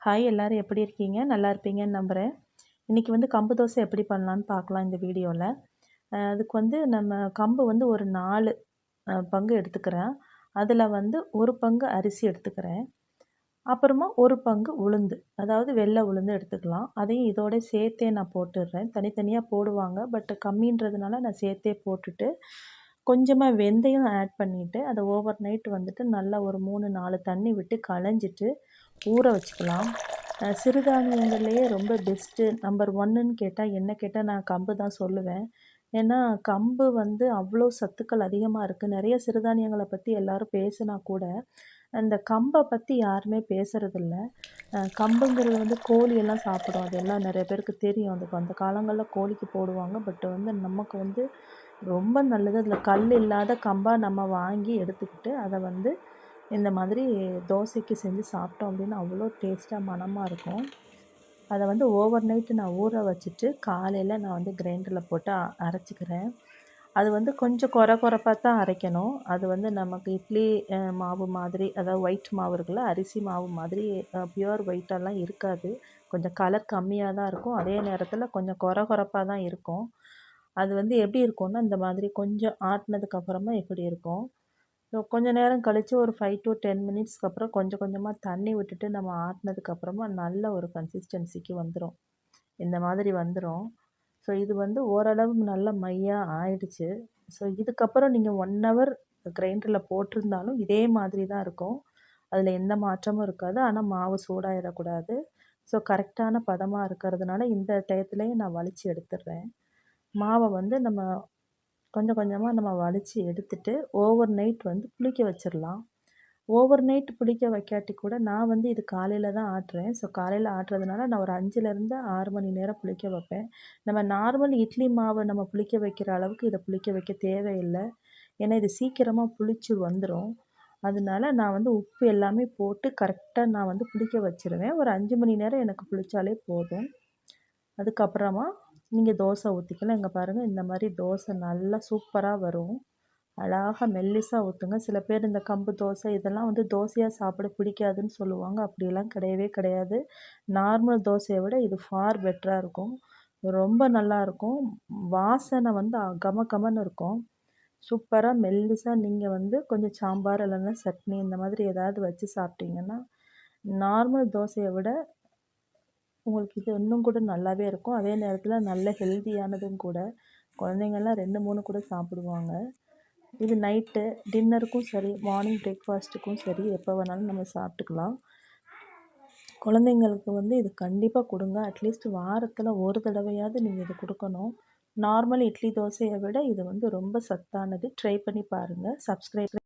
Hi எல்லோரும் எப்படி இருக்கீங்க? நல்லா இருப்பீங்கன்னு நம்புகிறேன் இன்றைக்கி வந்து கம்பு தோசை எப்படி பண்ணலான்னு பார்க்கலாம் இந்த வீடியோவில் அதுக்கு வந்து நம்ம கம்பு வந்து ஒரு நாலு பங்கு எடுத்துக்கிறேன். அதில் வந்து ஒரு பங்கு அரிசி எடுத்துக்கிறேன். அப்புறமா ஒரு பங்கு உளுந்து அதாவது வெள்ளை உளுந்து எடுத்துக்கலாம். அதையும் இதோட சேர்த்தே நான் போட்டுடுறேன். தனித்தனியாக போடுவாங்க. பட் கம்மின்றதுனால நான் சேர்த்தே போட்டுட்டு கொஞ்சமாக வெந்தயம் ஆட் பண்ணிவிட்டு அதை ஓவர் நைட் வந்துட்டு நல்லா ஒரு மூணு நாலு தண்ணி விட்டு களைஞ்சிட்டு ஊற வச்சுக்கலாம். சிறுதானியங்கள்லேயே ரொம்ப பெஸ்ட்டு நம்பர் ஒன்றுன்னு கேட்டால் என்ன கேட்டால் நான் கம்பு தான் சொல்லுவேன். ஏன்னா கம்பு வந்து அவ்வளோ சத்துக்கள் அதிகமாக இருக்குது நிறைய சிறுதானியங்களை பற்றி எல்லோரும் பேசினா கூட அந்த கம்பை பற்றி யாருமே பேசுகிறதில்ல கம்புங்கிறது வந்து கோழியெல்லாம் சாப்பிடும். அதெல்லாம் நிறைய பேருக்கு தெரியும். அது அந்த காலங்களில் கோழிக்கு போடுவாங்க. பட் வந்து நமக்கு வந்து ரொம்ப நல்லது. அதில் கல் இல்லாத கம்பாக நம்ம வாங்கி எடுத்துக்கிட்டு அதை வந்து இந்த மாதிரி தோசைக்கு செஞ்சு சாப்பிட்டோம் அப்படின்னா அவ்வளோ டேஸ்ட்டாக மணமாக இருக்கும். அதை வந்து ஓவர் நைட்டு நான் ஊற வச்சுட்டு காலையில் நான் வந்து கிரைண்டரில் போட்டு அரைச்சிக்கிறேன். அது வந்து கொஞ்சம் குறை குறைப்பாக தான் அரைக்கணும். அது வந்து நமக்கு இட்லி மாவு மாதிரி அதாவது ஒயிட் மாவு இருக்குல்ல அரிசி மாவு மாதிரி பியூர் ஒயிட்டெல்லாம் இருக்காது. கொஞ்சம் கலர் கம்மியாக தான் இருக்கும். அதே நேரத்தில் கொஞ்சம் குறை குறைப்பாக தான் இருக்கும். அது வந்து எப்படி இருக்கும்னா இந்த மாதிரி கொஞ்சம் ஆட்டினதுக்கப்புறமா எப்படி இருக்கும்? கொஞ்சம் நேரம் கழித்து ஒரு ஃபைவ் டு டென் மினிட்ஸ்க்கு அப்புறம் கொஞ்சம் கொஞ்சமாக தண்ணி விட்டுட்டு நம்ம ஆட்டினதுக்கப்புறமா நல்ல ஒரு கன்சிஸ்டன்சிக்கு வந்துடும் இந்த மாதிரி வந்துடும் ஸோ இது வந்து ஓரளவு நல்ல மையாக ஆயிடுச்சு. ஸோ இதுக்கப்புறம் நீங்கள் ஒன் ஹவர் கிரைண்டரில் போட்டிருந்தாலும் இதே மாதிரி தான் இருக்கும். அதில் எந்த மாற்றமும் இருக்காது. ஆனால் மாவு சூடாகிடக்கூடாது ஸோ கரெக்டான பதமாக இருக்கிறதுனால இந்த டயத்துலேயும் நான் வலித்து எடுத்துடுறேன். மாவை வந்து நம்ம கொஞ்சம் கொஞ்சமாக நம்ம வலித்து எடுத்துட்டு ஓவர் நைட் வந்து புளிக்க வச்சிடலாம் ஓவர் நைட் புளிக்க வைக்காட்டி கூட நான் வந்து இது காலையில் தான் ஆட்டுறேன். ஸோ காலையில் ஆட்டுறதுனால நான் ஒரு அஞ்சுலேருந்து ஆறு மணி நேரம் புளிக்க வைப்பேன். நம்ம நார்மல் இட்லி மாவை நம்ம புளிக்க வைக்கிற அளவுக்கு இதை புளிக்க வைக்க தேவையில்லை. ஏன்னா இது சீக்கிரமாக புளிச்சு வந்துடும் அதனால நான் வந்து உப்பு எல்லாமே போட்டு கரெக்டாக நான் வந்து புளிக்க வச்சுருவேன். ஒரு அஞ்சு மணி நேரம் எனக்கு புளித்தாலே போதும். அதுக்கப்புறமா நீங்கள் தோசை ஊற்றிக்கலாம் இங்கே பாருங்கள் இந்த மாதிரி தோசை நல்லா சூப்பராக வரும். அழகாக மெல்லிசாக ஊற்றுங்க சில பேர் இந்த கம்பு தோசை இதெல்லாம் வந்து தோசையாக சாப்பிட பிடிக்காதுன்னு சொல்லுவாங்க. அப்படிலாம் கிடையவே கிடையாது. நார்மல் தோசையை விட இது ஃபார் பெட்டராக இருக்கும். ரொம்ப நல்லாயிருக்கும் வாசனை வந்து கம கமன்னு இருக்கும். சூப்பராக மெல்லிசாக நீங்கள் வந்து கொஞ்சம் சாம்பார் இல்லைன்னா சட்னி இந்த மாதிரி ஏதாவது வச்சு சாப்பிட்டீங்கன்னா நார்மல் தோசையை விட உங்களுக்கு இது இன்னும் கூட நல்லாவே இருக்கும். அதே நேரத்தில் நல்ல ஹெல்தியானதும் கூட குழந்தைங்கள்லாம் ரெண்டு மூணு கூட சாப்பிடுவாங்க. இது நைட்டு டின்னருக்கும் சரி மார்னிங் பிரேக்ஃபாஸ்ட்டுக்கும் சரி எப்போ வேணாலும் நம்ம சாப்பிட்டுக்கலாம். குழந்தைங்களுக்கு வந்து இது கண்டிப்பாக கொடுங்க. அட்லீஸ்ட் வாரத்தில் ஒரு தடவையாவது நீங்கள் இது கொடுக்கணும். நார்மல் இட்லி தோசையை விட இது வந்து ரொம்ப சத்தானது. ட்ரை பண்ணி பாருங்கள் சப்ஸ்கிரைப்